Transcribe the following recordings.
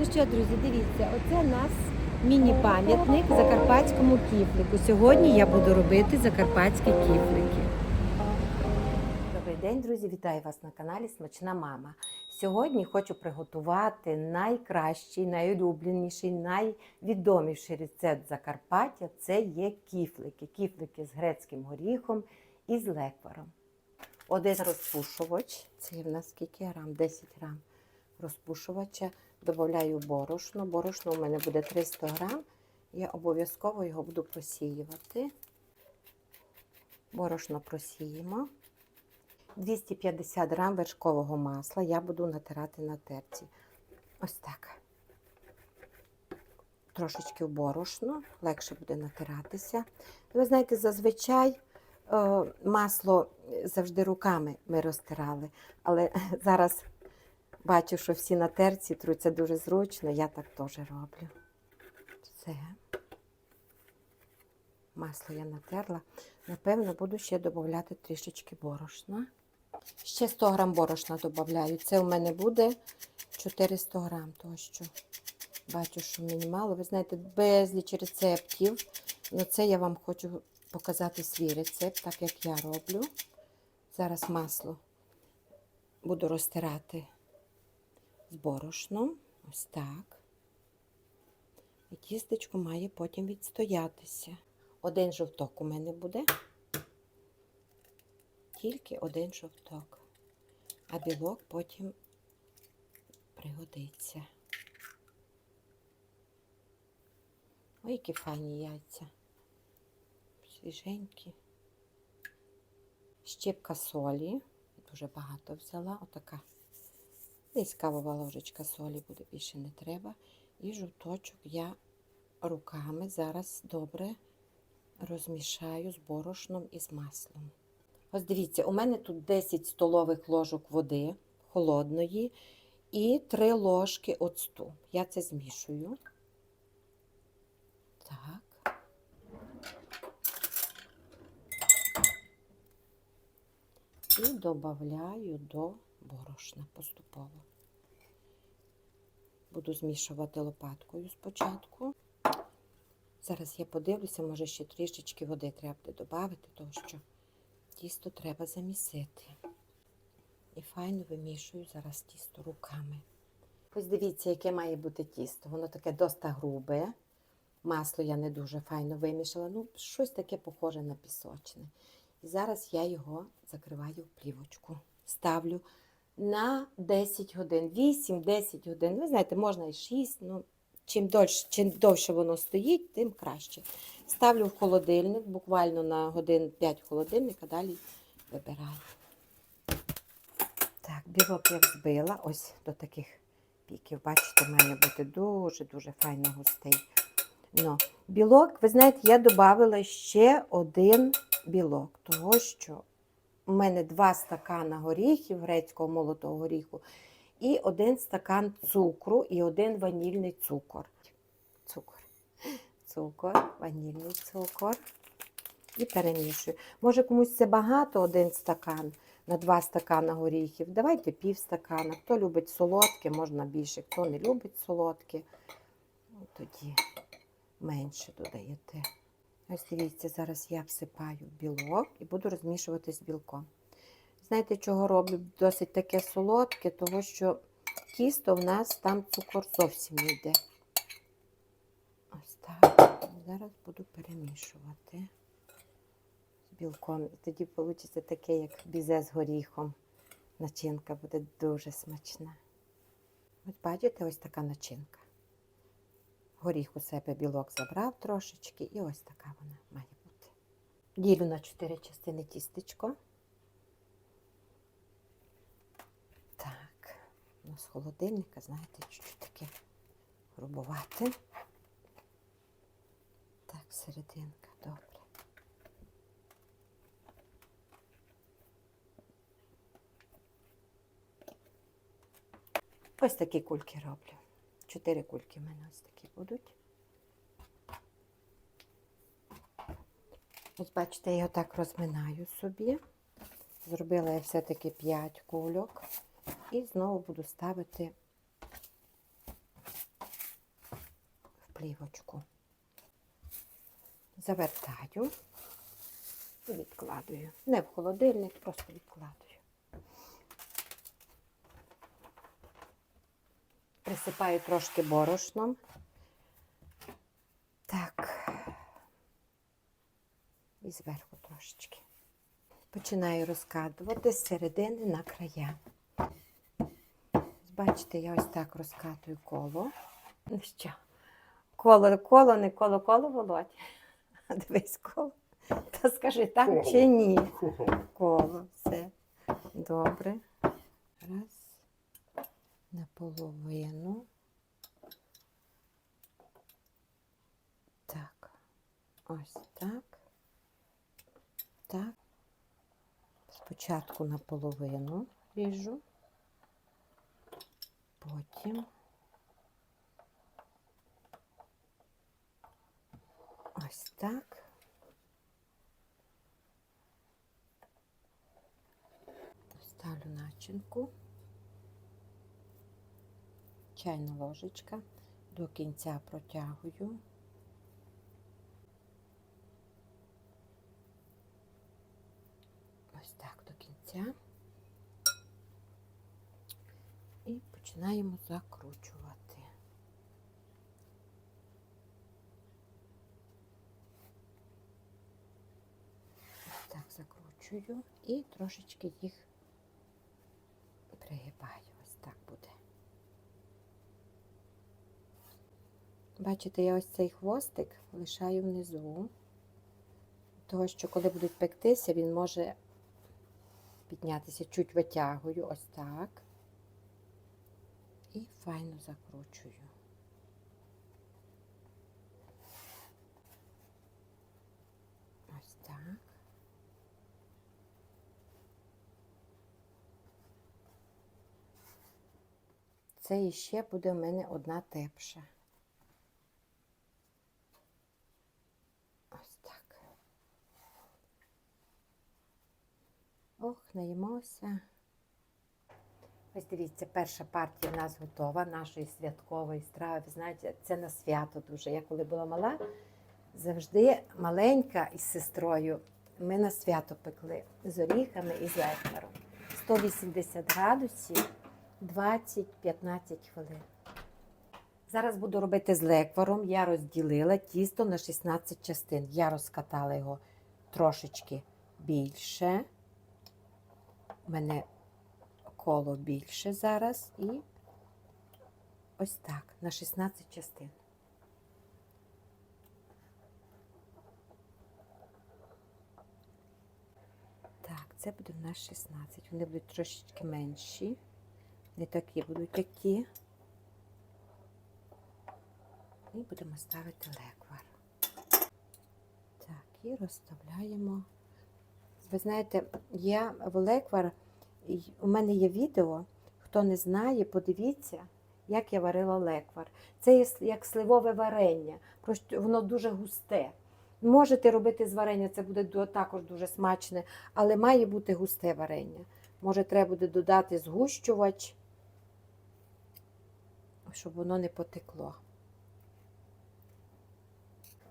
Ну що, друзі, дивіться, оце у нас міні-пам'ятник закарпатському кіфлику. Сьогодні я буду робити закарпатські кіфлики. Добрий день, друзі! Вітаю вас на каналі Смачна Мама. Сьогодні хочу приготувати найкращий, найулюбленіший, найвідоміший рецепт Закарпаття це є кіфлики. Кіфлики з грецьким горіхом і з лекваром. Один розпушувач, це в нас скільки грам? 10 грам розпушувача. Додаю борошно. Борошно у мене буде 300 грам. Я обов'язково його буду просіювати. Борошно просіємо. 250 грам вершкового масла я буду натирати на терці. Ось так. Трошечки в борошно, легше буде натиратися. Ви знаєте, зазвичай е, масло завжди руками ми розтирали, але зараз бачу, що всі на терці труться дуже зручно, я так теж роблю. Все. Масло я натерла. Напевно, буду ще додати трішечки борошна. Ще 100 грам борошна додаю. Це у мене буде 400 грам, що бачу, що мені мало. Ви знаєте, безліч рецептів. Ну, це я вам хочу показати свій рецепт, так як я роблю. Зараз масло буду розтирати з борошном. Ось так. І тістечко має потім відстоятися. Один жовток у мене буде. Тільки один жовток. А білок потім пригодиться. Ой, які файні яйця. Свіженькі. Щепка солі. Дуже багато взяла. Отака. Десь кавова ложечка солі буде більше не треба. І жовточок я руками зараз добре розмішаю з борошном і з маслом. Ось дивіться, у мене тут 10 столових ложок води холодної і 3 ложки оцту. Я це змішую. Так. І додаю до борошна поступово. Буду змішувати лопаткою спочатку. Зараз я подивлюся, може ще трішечки води треба буде додати, тому що тісто треба замісити. І файно вимішую зараз тісто руками. Ось дивіться, яке має бути тісто. Воно таке доста грубе. Масло я не дуже файно вимішала. Ну, щось таке похоже на пісочне. І зараз я його закриваю в плівочку. Ставлю на 10 годин, 8-10 годин. Ви знаєте, можна і 6. Ну, чим довше, чим довше воно стоїть, тим краще. Ставлю в холодильник, буквально на годин 5 холодильника, далі вибираю. Так, білок я взбила ось до таких піків. Бачите, має бути дуже-дуже файно густий. Ну, білок, ви знаєте, я додала ще один білок, того що у мене два стакана горіхів, грецького молотого горіху, і один стакан цукру, і один ванільний цукор. Цукор, цукор, ванільний цукор. І перемішую. Може, комусь це багато, один стакан на два стакана горіхів. Давайте пів стакана. Хто любить солодке, можна більше. Хто не любить солодке, тоді менше додаєте. Ось дивіться, зараз я всипаю білок і буду розмішувати з білком. Знаєте, чого роблю? Досить таке солодке, тому що тісто в нас там цукор зовсім не йде. Ось так. Зараз буду перемішувати з білком. Тоді вийде таке, як бізе з горіхом. Начинка буде дуже смачна. Ось бачите, ось така начинка. Горіх у себе білок забрав трошечки, і ось така вона має бути. Ділю на 4 частини тістечко. Так, ну, з холодильника, знаєте, чуть-чуть таке грубувати. Так, серединка, добре. Ось такі кульки роблю. Чотири кульки в мене ось такі будуть. Ось бачите, я його так розминаю собі. Зробила я все-таки 5 кульок. І знову буду ставити в плівочку. Завертаю і відкладую. Не в холодильник, просто відкладую. Присипаю трошки борошном. Так. І зверху трошечки. Починаю розкатувати з середини на края. Бачите, я ось так розкатую коло. Ну що? Коло, коло, не коло, коло, Володь. Дивись коло. Та скажи, так Коло. чи ні? Коло, все. Добре. Раз. Наполовину. Так. Ось так. Так. Спочатку наполовину ріжу. Потім. Ось так. Ставлю начинку. Чайна ложечка. До кінця протягую. Ось так до кінця. І починаємо закручувати. Ось так закручую і трошечки їх пригибаю. Ось так буде. Бачите, я ось цей хвостик лишаю внизу, того що коли будуть пектися, він може піднятися, чуть витягую, ось так. І файно закручую. Ось так. Це іще буде в мене одна тепша. Ось так. Ох, наїмося. Ось дивіться, перша партія в нас готова, нашої святкової страви. Ви знаєте, це на свято дуже. Я коли була мала, завжди маленька із сестрою. Ми на свято пекли з оріхами і з лехмером. 180 градусів, 20-15 хвилин. Зараз буду робити з лекваром. Я розділила тісто на 16 частин. Я розкатала його трошечки більше. У мене коло більше зараз і ось так, на 16 частин. Так, це буде в нас 16. Вони будуть трошечки менші. Не такі будуть такі. І будемо ставити леквар. Так, і розставляємо. Ви знаєте, я леквар, у мене є відео, хто не знає, подивіться, як я варила леквар. Це є як сливове варення, просто воно дуже густе. Можете робити з варення, це буде також дуже смачне, але має бути густе варення. Може, треба буде додати згущувач, щоб воно не потекло.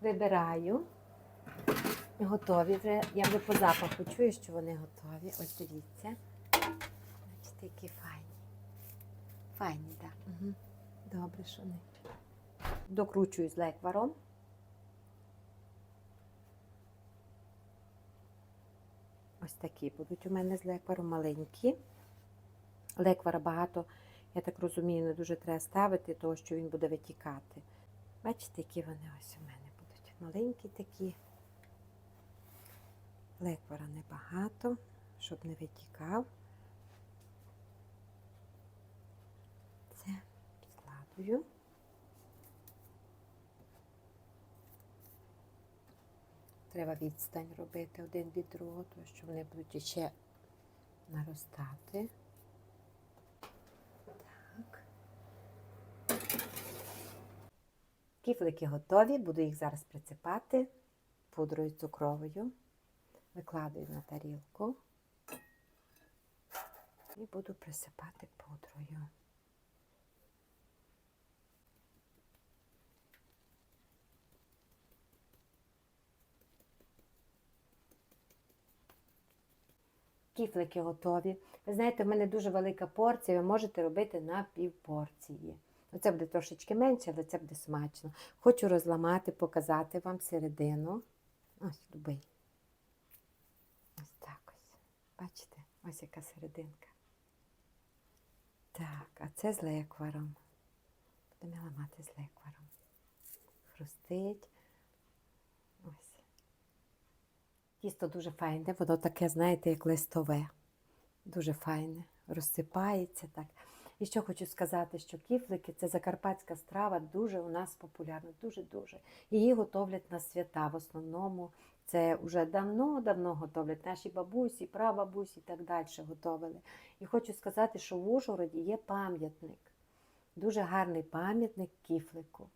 Вибираю. Готові вже. Я вже по запаху чую, що вони готові. Ось дивіться. Бачите, які файні. Файні, так. Угу. Добре, що не. Докручую з лекваром. Ось такі будуть у мене з лекваром маленькі. Леквара багато, я так розумію, не дуже треба ставити, тому що він буде витікати. Бачите, які вони ось у мене будуть. Маленькі такі. Леквара небагато, щоб не витікав. Це складую. Треба відстань робити один від другого, тому що вони будуть ще наростати. Так. Кіфлики готові, буду їх зараз присипати пудрою цукровою викладую на тарілку і буду присипати пудрою. Кіфлики готові. Ви знаєте, в мене дуже велика порція, ви можете робити на пів порції. Оце буде трошечки менше, але це буде смачно. Хочу розламати, показати вам середину. Ось, любий. Бачите? Ось яка серединка. Так, а це з лекваром. Будемо ламати з лекваром. Хрустить. Ось. Тісто дуже файне, воно таке, знаєте, як листове. Дуже файне. Розсипається так. І що хочу сказати, що кіфлики це закарпатська страва, дуже у нас популярна, дуже-дуже. Її готовлять на свята. В основному це вже давно-давно готовлять. Наші бабусі, прабабусі і так далі готовили. І хочу сказати, що в Ужгороді є пам'ятник, дуже гарний пам'ятник кіфлику.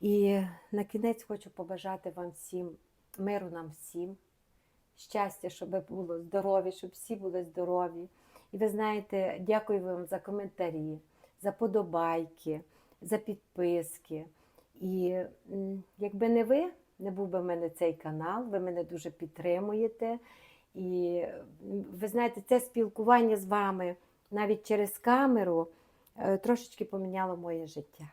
І на кінець хочу побажати вам всім, миру нам всім, щастя, щоб було здорові, щоб всі були здорові. І ви знаєте, дякую вам за коментарі, за подобайки, за підписки. І якби не ви, не був би в мене цей канал, ви мене дуже підтримуєте. І ви знаєте, це спілкування з вами навіть через камеру е, трошечки поміняло моє життя.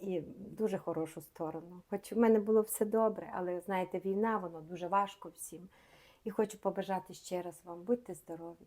І дуже хорошу сторону. Хоч в мене було все добре, але знаєте, війна, воно дуже важко всім. І хочу побажати ще раз вам, будьте здорові,